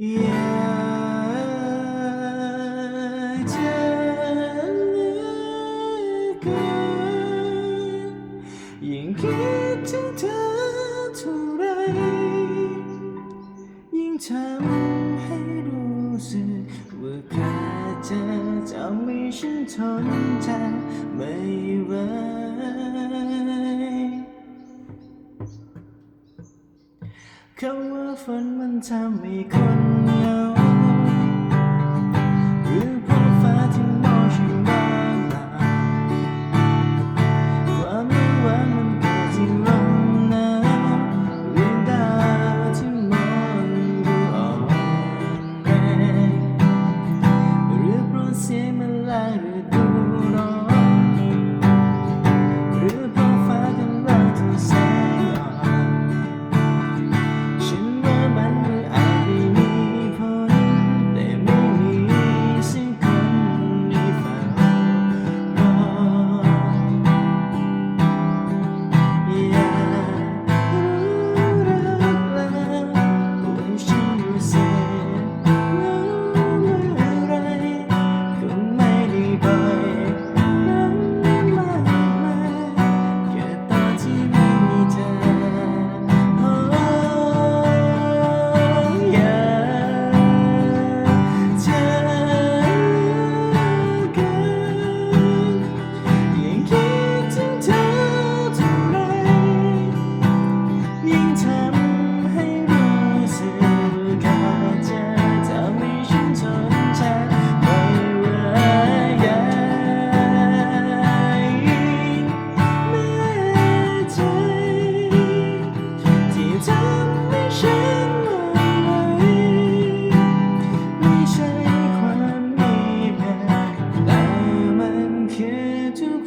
ยากจะเหลืเกินยิ่งคิดถึงเธอเท่าไร ยิ่งทำให้รู้สึกว่าแค่เธอทำให้ฉันทนทนไม่ไหวคำว่าฝันมันทำให้คน Thank you.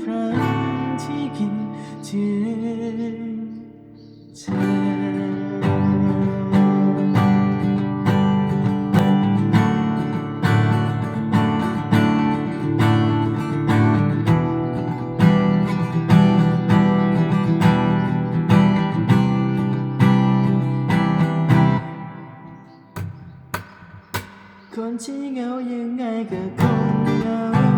ครั้งที่คิดถึงคนที่เหงายังไงก็คงเหงา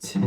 七